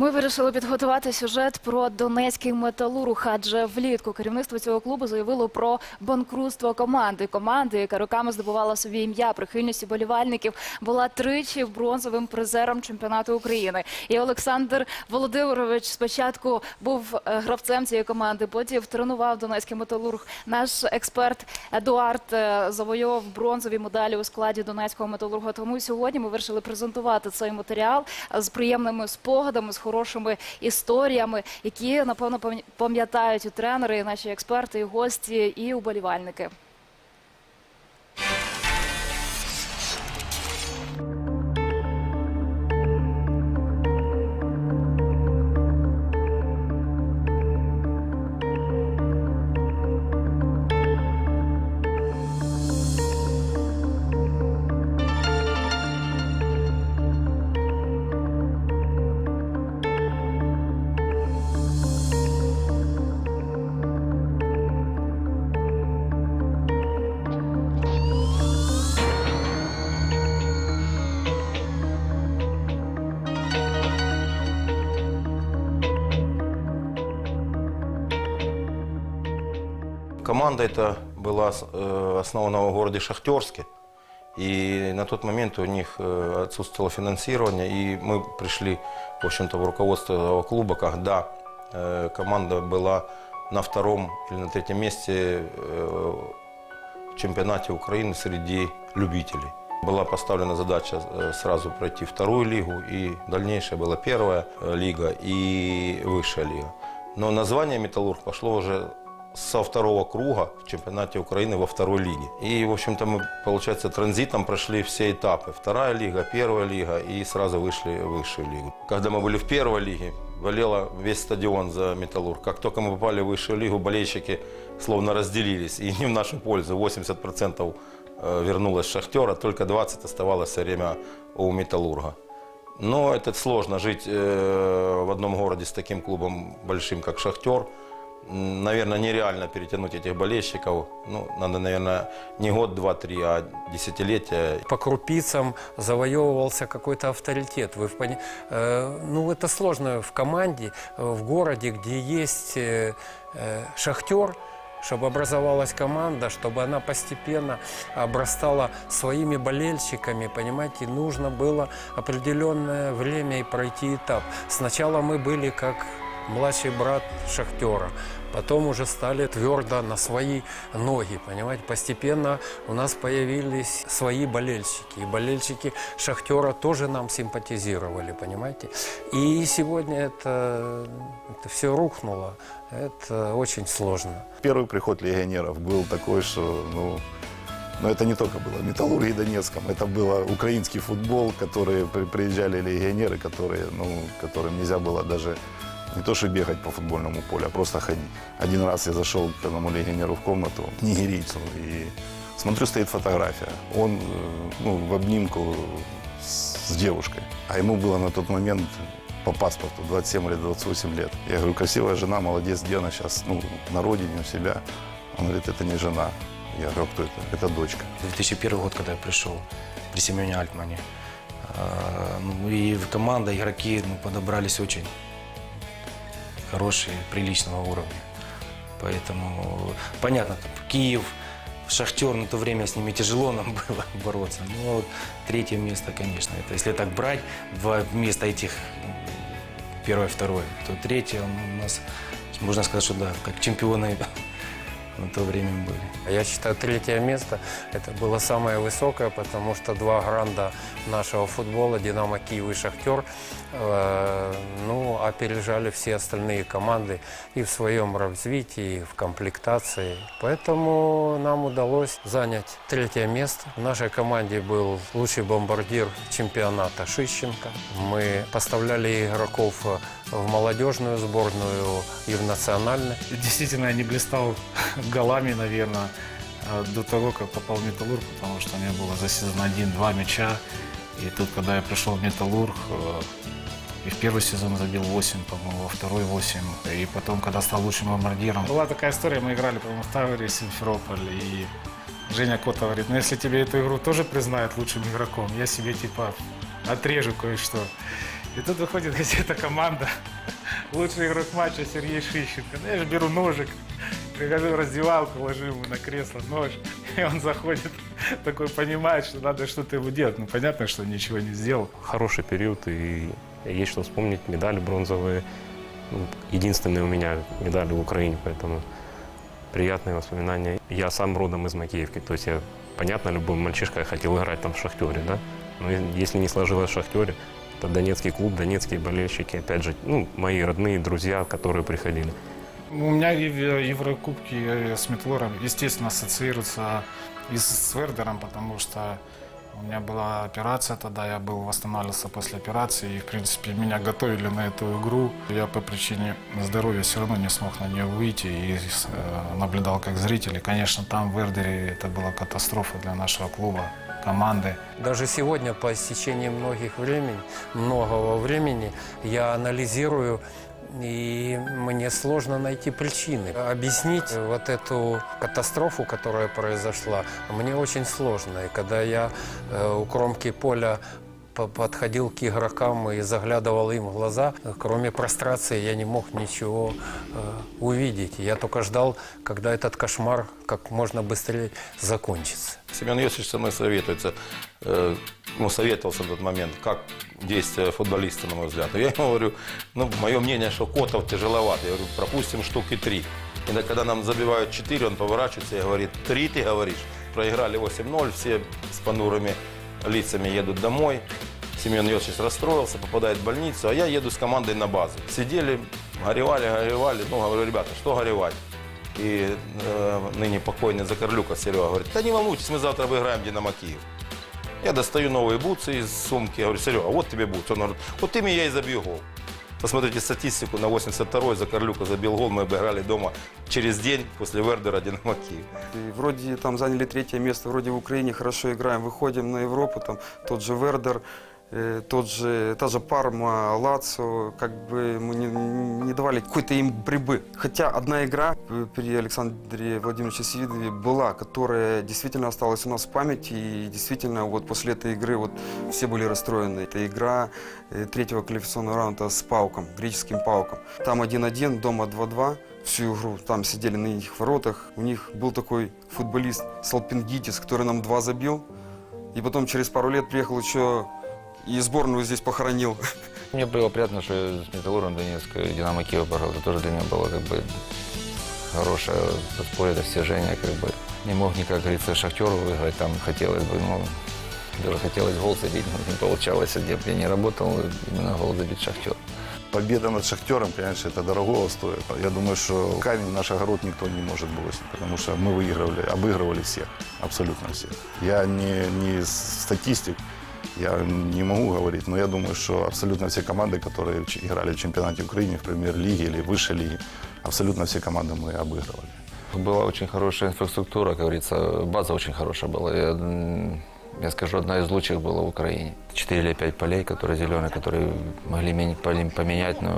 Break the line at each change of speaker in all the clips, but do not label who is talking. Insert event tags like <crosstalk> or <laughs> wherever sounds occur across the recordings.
Ми вирішили підготувати сюжет про донецький металург, адже влітку керівництво цього клубу заявило про банкрутство команди. Команди, яка роками здобувала собі ім'я прихильність болівальників, була тричі бронзовим призером чемпіонату України. І Олександр Володимирович спочатку був е, гравцем цієї команди, потім тренував донецький металург. Наш експерт Едуард е, завойовував бронзові медалі у складі донецького металурга. Тому сьогодні ми вирішили презентувати цей матеріал з приємними спогадами, з хорошими історіями, які напевно пам'я- пам'ятають і тренери, і наші експерти, і гості, і уболівальники.
Команда эта была э, основана в городе Шахтерске. И на тот момент у них э, отсутствовало финансирование. И мы пришли, в общем-то, в руководство этого клуба, когда э, команда была на втором или на третьем месте в чемпионате Украины среди любителей. Была поставлена задача сразу пройти вторую лигу, и дальнейшая была первая лига и высшая лига. Но название «Металлург» пошло уже со второго круга в чемпионате Украины во второй лиге. И, в общем-то, мы, получается, транзитом прошли все этапы. Вторая лига, первая лига и сразу вышли в высшую лигу. Когда мы были в первой лиге, болела весь стадион за «Металлург». Как только мы попали в высшую лигу, болельщики словно разделились. И не в нашу пользу. 80% э, вернулось «Шахтера», только 20% оставалось все время у «Металлурга». Но это сложно жить э, в одном городе с таким клубом большим, как «Шахтер». Наверное, нереально перетянуть этих болельщиков. Ну, надо, наверное, не год, два, три, а десятилетия.
по крупицам завоевывался какой-то авторитет. Вы пони- э, ну, это сложно в команде, э, в городе, где есть э, шахтер, чтобы образовалась команда, чтобы она постепенно обрастала своими болельщиками, понимаете, нужно было определенное время и пройти этап. Сначала мы были как младший брат Шахтера, потом уже стали твердо на свои ноги, понимаете, постепенно у нас появились свои болельщики, и болельщики Шахтера тоже нам симпатизировали, понимаете, и сегодня это, это все рухнуло, это очень сложно.
Первый приход легионеров был такой, что, ну, но это не только было в Металлурге Донецком, это было украинский футбол, которые при- приезжали легионеры, которые, ну, которым нельзя было даже не то что бегать по футбольному полю, а просто ходить. Один раз я зашел к одному легионеру в комнату, нигерийцу, и смотрю, стоит фотография. Он э, ну, в обнимку с, с девушкой, а ему было на тот момент по паспорту 27 или 28 лет. Я говорю, красивая жена, молодец, где она сейчас, ну, на родине у себя. Он говорит, это не жена. Я говорю, «А кто это? Это дочка.
2001 год, когда я пришел при Семене Альтмане. А, ну, и в команда, игроки ну, подобрались очень хорошие, приличного уровня. Поэтому, понятно, там, Киев, Шахтер, на то время с ними тяжело нам <laughs> было бороться. Но третье место, конечно, это если так брать, два места этих, первое, второе, то третье у нас, можно сказать, что да, как чемпионы на то время были.
А Я считаю, третье место – это было самое высокое, потому что два гранда нашего футбола, «Динамо Киев» и «Шахтер», э, ну, опережали все остальные команды и в своем развитии, и в комплектации. Поэтому нам удалось занять третье место. В нашей команде был лучший бомбардир чемпионата Шищенко. Мы поставляли игроков в молодежную сборную и в национальную.
Действительно, не блистал голами, наверное, э, до того, как попал в Металлург, потому что у меня было за сезон один-два мяча. И тут, когда я пришел в Металлург, э, и в первый сезон забил 8, по-моему, во второй 8. И потом, когда стал лучшим бомбардиром. Была такая история, мы играли, по-моему, в Тавре, Симферополь, и Женя Кота говорит, ну если тебе эту игру тоже признают лучшим игроком, я себе типа отрежу кое-что. И тут выходит <laughs> газета «Команда». Лучший игрок матча Сергей Шищенко. Ну, я же беру ножик, прихожу в раздевалку, ложу ему на кресло нож. <laughs> И он заходит, <laughs> такой понимает, что надо что-то ему делать. Ну, понятно, что ничего не сделал.
Хороший период, и есть что вспомнить. Медали бронзовые. Ну, Единственные у меня медали в Украине, поэтому приятные воспоминания. Я сам родом из Макеевки, то есть я, понятно, любой мальчишка хотел играть там в «Шахтере», да? Но если не сложилось в «Шахтере», то донецкий клуб, донецкие болельщики, опять же, ну, мои родные, друзья, которые приходили.
У меня Еврокубки э, с Метлором, естественно, ассоциируются и с Вердером, потому что у меня была операция тогда, я был восстанавливался после операции, и, в принципе, меня готовили на эту игру. Я по причине здоровья все равно не смог на нее выйти и э, наблюдал как зритель. И, конечно, там в Вердере это была катастрофа для нашего клуба, команды.
Даже сегодня, по истечении многих времени, многого времени, я анализирую, и мне сложно найти причины. Объяснить вот эту катастрофу, которая произошла, мне очень сложно. И когда я э, у кромки поля по- подходил к игрокам и заглядывал им в глаза, кроме прострации я не мог ничего э, увидеть. Я только ждал, когда этот кошмар как можно быстрее закончится.
Семен Йосифович со мной советуется, э, ну, советовался на тот момент, как действия футболиста, на мой взгляд. И я ему говорю, ну, мое мнение, что Котов тяжеловат. Я говорю, пропустим штуки три. И да, когда нам забивают 4, он поворачивается и говорит, три ты говоришь. Проиграли 8-0, все с понурыми лицами едут домой. Семен Йосифович расстроился, попадает в больницу, а я еду с командой на базу. Сидели, горевали, горевали. Ну, говорю, ребята, что горевать? И э, ныне покойный Закарлюка Серега говорит, да не волнуйтесь, мы завтра выиграем Динамо Киев. Я достаю новые бутсы из сумки, я говорю, Серега, вот тебе бутсы. Он говорит, вот ими я и забью гол. Посмотрите статистику, на 82-й Закарлюка забил гол, мы обыграли дома через день после Вердера Динамо Киев.
И вроде там заняли третье место, вроде в Украине хорошо играем, выходим на Европу, там тот же Вердер, э, тот же, та же Парма, Лацо, как бы мы не, не давали какой-то им борьбы. Хотя одна игра при Александре Владимировиче Свидове была, которая действительно осталась у нас в памяти, и действительно вот после этой игры вот все были расстроены. Это игра э, третьего квалификационного раунда с Пауком, греческим Пауком. Там 1-1, дома 2-2 всю игру там сидели на их воротах. У них был такой футболист Салпингитис, который нам два забил. И потом через пару лет приехал еще и сборную здесь похоронил.
Мне было приятно, что с Металлуром Донецк и Динамо Киев пожал. Это тоже для меня было как бы хорошее подспорье, достижение. Как бы. Не мог никак, как говорится, Шахтеру выиграть. Там хотелось бы, ну, даже хотелось гол забить, но не получалось. Где бы я не работал, именно гол забить Шахтер.
Победа над Шахтером, конечно, это дорогого стоит. Я думаю, что камень в наш огород никто не может бросить, потому что мы выигрывали, обыгрывали всех, абсолютно всех. Я не, не статистик, я не могу говорить, но я думаю, что абсолютно все команды, которые играли в чемпионате Украины, в премьер-лиге или высшей лиге, абсолютно все команды мы обыгрывали.
Была очень хорошая инфраструктура, как говорится, база очень хорошая была. Я, я скажу, одна из лучших была в Украине. Четыре или пять полей, которые зеленые, которые могли поменять. Но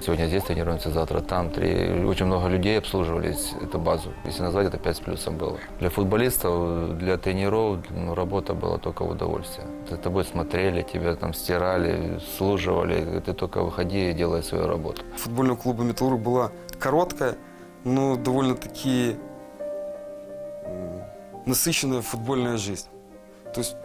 сегодня здесь тренируемся, завтра там. Три. Очень много людей обслуживались эту базу. Если назвать, это пять с плюсом было. Для футболистов, для тренеров ну, работа была только в удовольствие. За тобой смотрели, тебя там стирали, служивали. Ты только выходи и делай свою работу.
Футбольного клуба «Металлург» была короткая, но довольно-таки насыщенная футбольная жизнь. То есть,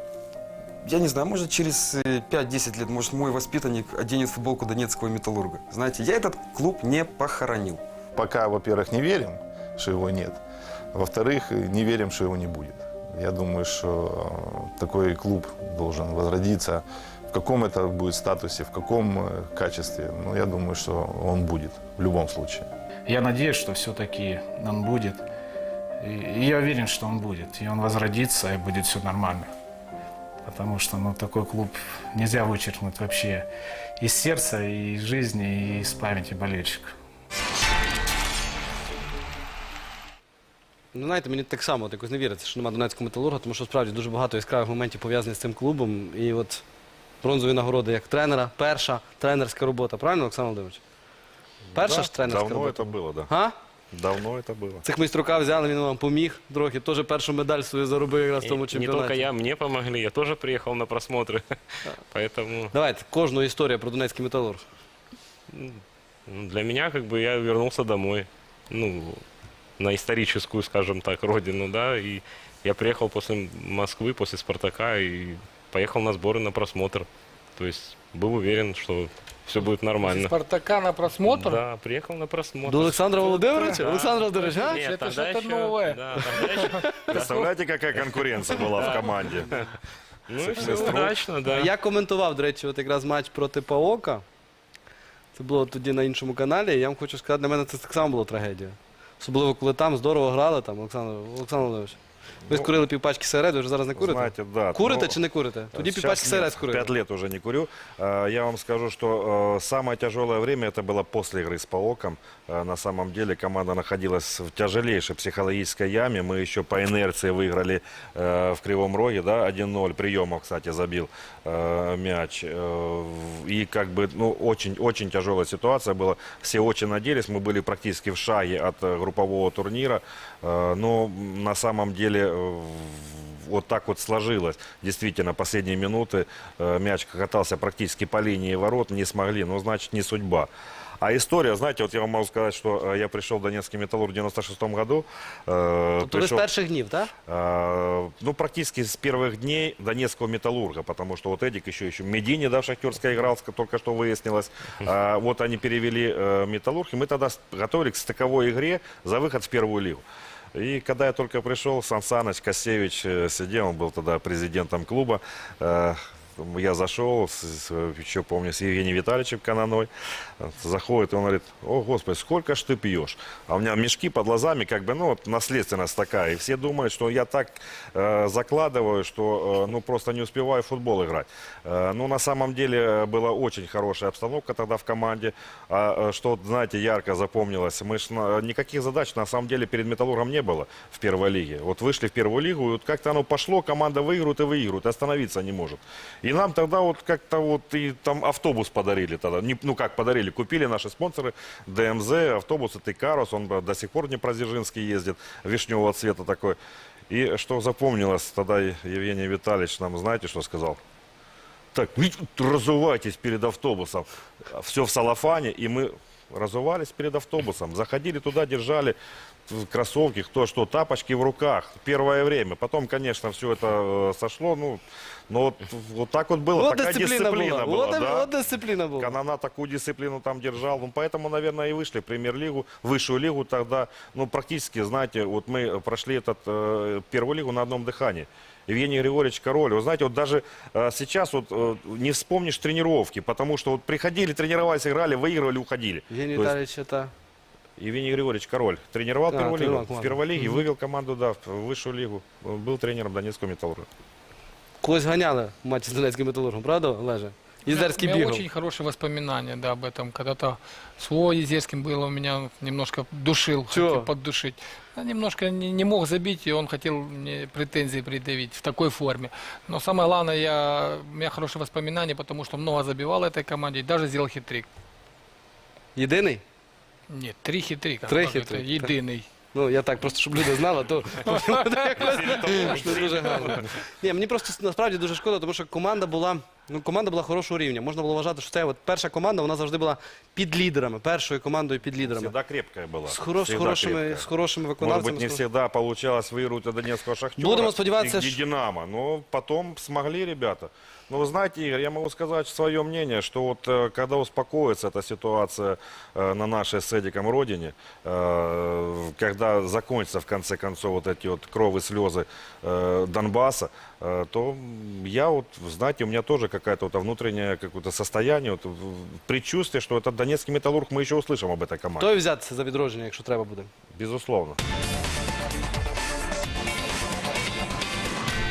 я не знаю, может через э, 5-10 лет, может мой воспитанник оденет футболку донецкого «Металлурга». Знаете, я этот клуб не похоронил.
Пока, во-первых, не верим, что его нет. Во-вторых, не верим, что его не будет. Я думаю, что э, такой клуб должен возродиться. В каком это будет статусе, в каком э, качестве, ну, я думаю, что он будет в любом случае.
Я надеюсь, что все-таки он будет. И я уверен, что он будет. И он возродится, и будет все нормально. Потому что ну, такой клуб нельзя вычеркнуть вообще из сердца, и из жизни, и из памяти болельщиков.
Ну, знаєте, мені так само от якось не віриться, що немає Донецького металурга, тому що справді дуже багато яскравих моментів пов'язаних з цим клубом. І от бронзові нагороди як тренера, перша тренерська робота, правильно, Олександр Володимирович? Перша ж тренерська
Давно
робота.
это было, да.
А?
Давно это было.
Цих майструка взяли, він вам поміг трохи. Теж першу медаль свою заробив якраз в
И
тому
не
чемпіонаті.
только я, мне помогли, я тоже приехал на просмотры. <laughs> Поэтому
Давайте, кожну історію про Донецький металург.
ну, для меня как бы я вернулся домой. Ну, на историческую, скажем так, родину, да, и я приехал после Москвы, после Спартака и поехал на сборы на просмотр. То есть был уверен, что все будет нормально.
Спартака на просмотр?
Да, приехал на просмотр.
До Олександра Володимировича?
Да.
Олександр Володимирович, а?
Нет,
Это
тогда
что-то
еще-
новое.
Да, тогда еще-
Представляете, какая конкуренция была в команде?
Ну и все удачно, да.
Я коментував, до речі, от якраз матч проти Паока. Це було тоді на іншому каналі. І я вам хочу сказати, для мене це так само була трагедія. Особливо, коли там здорово грали, там, Олександр, Олександр Володимирович. Ви
Ну,
скурили півпачки сигарет, ви вже зараз не курите?
Знаете, да.
Курите
но-
чи не курите? Тоді
Сейчас
півпачки
нет,
сигарет скурили.
Пять лет уже не курю. Э, Я вам скажу, что э, самое тяжелое время это было после игры с Паоком. Э, На самом деле команда находилась в тяжелейшей психологической яме. Мы еще по инерции выиграли э, в Кривом Роге, да, 1-0. Приемов, кстати, забил э, мяч. Э, в- И как бы, ну, очень, очень тяжелая ситуация была. Все очень надеялись. Мы были практически в шаге от э, группового турнира. Э, Но на самом деле э, вот так вот сложилось. Действительно, последние минуты э, мяч катался практически по линии ворот, не смогли, ну, значит, не судьба. А история, знаете, вот я вам могу сказать, что э, я пришел в Донецкий металлург в 96 году. э,
з
пришел-
перших днів, так?
а, Ну, практически с первых дней Донецкого металлурга, потому что вот Эдик еще, еще в Медине, да, в Шахтерской играл, с- только что выяснилось. А, вот они перевели э, металлург, и мы тогда с- готовили к стыковой игре за выход в первую лигу. И когда я только пришел, Сан Саныч Косевич э, сидел, он был тогда президентом клуба. Я зашел, с- с- еще помню, с Евгением Витальевичем Кананой. Заходит, он говорит, о, Господи, сколько ж ты пьешь? А у меня мешки под глазами, как бы, ну, вот наследственность такая. И все думают, что я так э, закладываю, что, э, ну, просто не успеваю в футбол играть. Э, ну, на самом деле, э, была очень хорошая обстановка тогда в команде. А, э, что, знаете, ярко запомнилось, мы ж, на- никаких задач, на самом деле, перед Металлургом не было в первой лиге. Вот вышли в первую лигу, и вот как-то оно пошло, команда выигрывает и выигрывает, остановиться не может. Нам тогда вот как-то вот и там автобус подарили тогда. Не- ну как подарили, купили наши спонсоры ДМЗ, автобус это Икарус, он до сих пор не Днепродзержинский ездит, вишневого цвета такой. И что запомнилось, тогда Евгений Витальевич нам, знаете, что сказал? Так, тут разувайтесь перед автобусом. Все в салафане, и мы разувались перед автобусом. Заходили туда, держали кроссовки, кто что, тапочки в руках. Первое время. Потом, конечно, все это э, сошло. Ну, но вот, вот так вот было.
От
Такая
дисципліна
дисциплина
була.
была.
От,
да.
от дисципліна була.
Канана такую дисциплину там держал. Ну, поэтому, наверное, и вышли в премьер-лигу, высшую лигу тогда. Ну, практически, знаете, вот мы прошли этот э, первую лигу на одном дыхании. Евгений Григорьевич Король. Вы знаете, вот даже э, сейчас вот э, не вспомнишь тренировки, потому что вот приходили, тренировались, играли, выигрывали, уходили.
Євгеній
То есть
Віталійович, це...
Евгений Григорьевич Король тренировал
А,
первую
тренировал
лигу, в
команду.
первой лиге, вывел команду, да, в высшую лигу. Был тренером Донецкого металлурга.
Когось ганяли в матчі з Донецьким металургом, правда, Олеже? Ізерський
у меня
бігав.
очень хорошие воспоминания, да, об этом. Когда-то с Вовой Езерским было, у меня немножко душил,
Чего?
хотел поддушить. Я немножко не, не мог забить, и он хотел мне претензии предъявить в такой форме. Но самое главное, я, у меня хорошие воспоминания, потому что много забивал этой команде, и даже сделал хитрик.
Єдиний?
Нет, три хитрика.
Три
Это
хитрика.
Єдиний.
Ну, я так, просто щоб люди знали, то <laughs> не дуже гарно. Ні, мені просто насправді дуже шкода, тому що команда була, ну, команда була хорошого рівня. Можна було вважати, що це от перша команда, вона завжди була під лідерами, першою командою під лідерами.
Всегда крепкая была.
З, хоро- з
Всегда
хорошими,
крепкая.
з хорошими
Может
виконавцями.
быть, не
з-
всегда получалось выиграть у Донецкого шахтера
Будем сподеваться,
и
ш-
Динамо, но потом смогли ребята. Но вы знаете, Игорь, я могу сказать свое мнение, что вот э, когда успокоится эта ситуация э, на нашей с Эдиком родине, э, когда закончатся в конце концов вот эти вот кровы, слезы э, Донбасса, э, то я вот, знаете, у меня тоже какая-то вот внутреннее какое-то состояние, вот, предчувствие, что этот Донецкий металлург мы еще услышим об этой команде.
Той взятися за відродження, якщо треба буде.
Безусловно.